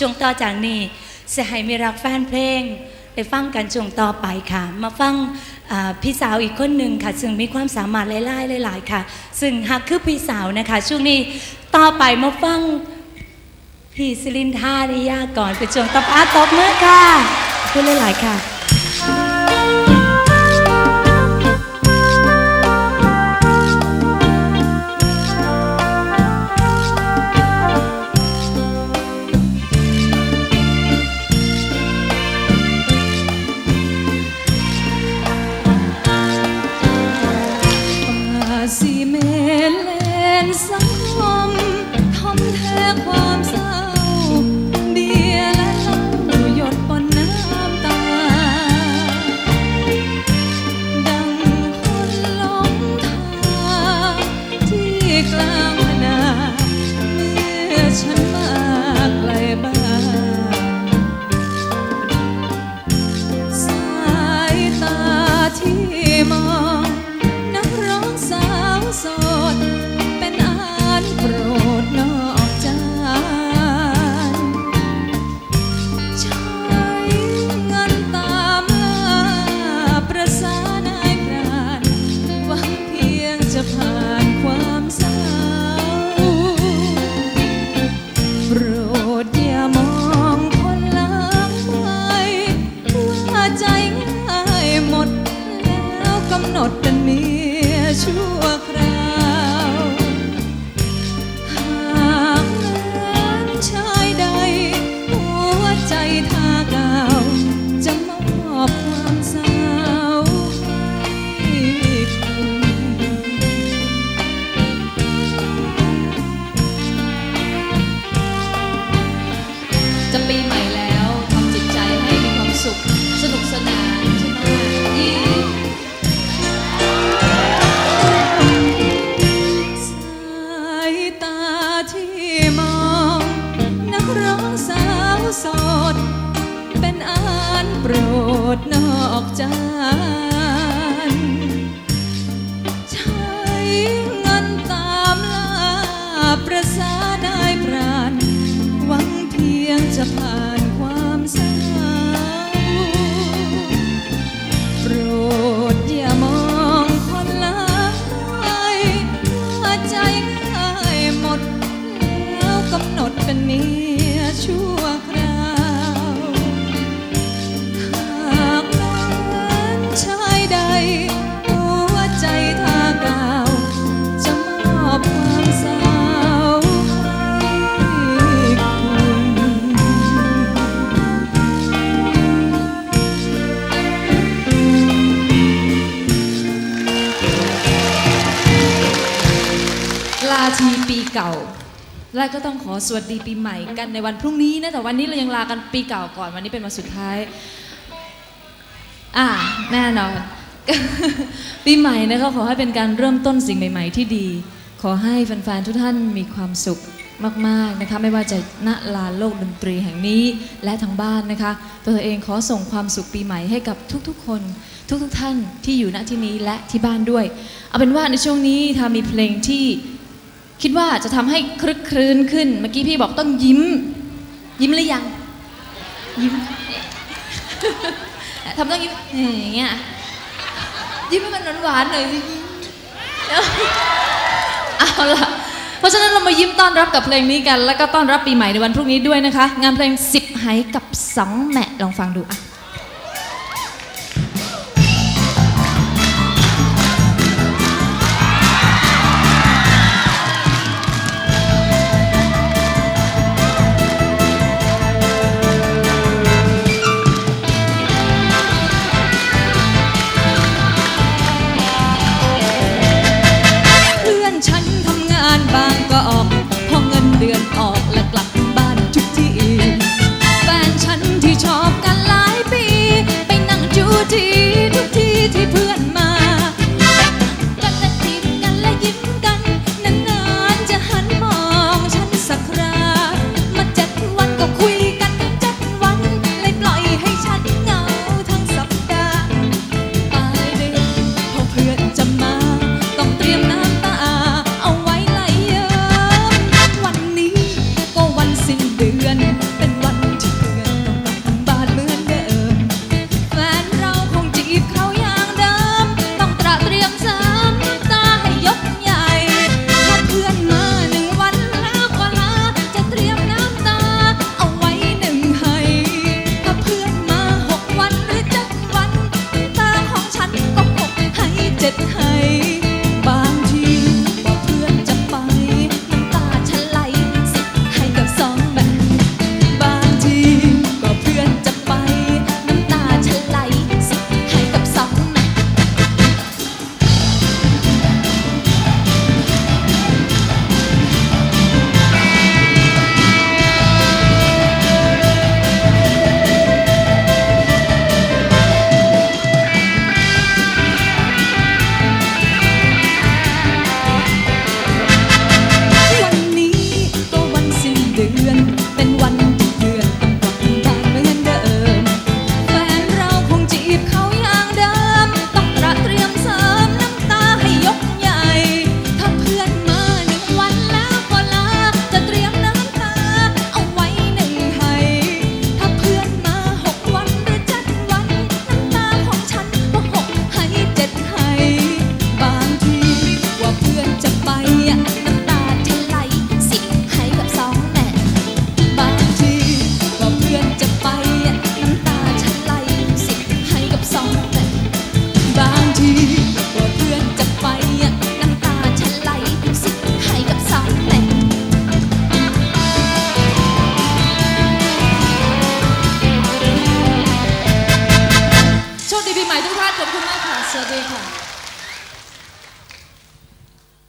ช่วงต่อจากนี้จะให้มีรักแฟนเพลง ไปฟังกันช่วงต่อไปค่ะ มาฟังพี่สาวอีกคนหนึ่งค่ะ ซึ่งมีความสามารถหลายๆหลายๆค่ะ ซึ่งฮักคือพี่สาวนะคะ ช่วงนี้ต่อไปมาฟังพี่สิรินทาริยาก่อนเป็นช่วงตบอาตบมือค่ะคุณหลายๆค่ะ ที่ ปีใหม่แล้วทำจิตใจให้มีความสุข สนุกสนาน ใช่ไหมยิ้มสายตาที่มอง นักร้องสาวโสด เป็นอานโปรดนอกจานใช้ ลาทีปีเก่า และก็ต้องขอสวัสดีปีใหม่กันในวันพรุ่งนี้นะ แต่วันนี้เรายังลากันปีเก่าก่อน วันนี้เป็นวันสุดท้าย อ่า แน่นอน ปีใหม่นะคะขอให้เป็นการเริ่มต้นสิ่งใหม่ ๆ ที่ดี ขอให้แฟนๆทุกท่านมีความสุขมากๆนะคะไม่ว่าจะณลานโลกดนตรีแห่งนี้และทางบ้านนะคะ ตัวเองขอส่งความสุขปีใหม่ให้กับทุกๆ คน ทุกๆท่านที่อยู่ณที่นี้และที่บ้านด้วย เอาเป็นว่าในช่วงนี้ถ้ามีเพลงที่ คิดว่าจะทำให้คลึกครื้นขึ้น เมื่อกี้พี่บอกต้องยิ้ม ยิ้มหรือยัง ยิ้ม ทำต้องยิ้มอย่างเงี้ย ยิ้มให้มันหวานๆหน่อยสิเดี๋ยวเอาล่ะ เพราะฉะนั้นเรามายิ้มต้อนรับกับเพลงนี้กัน แล้วก็ต้อนรับปีใหม่ในวันพรุ่งนี้ด้วยนะคะ งานเพลง10ไหกับ2แมะลองฟังดูอะ 厉害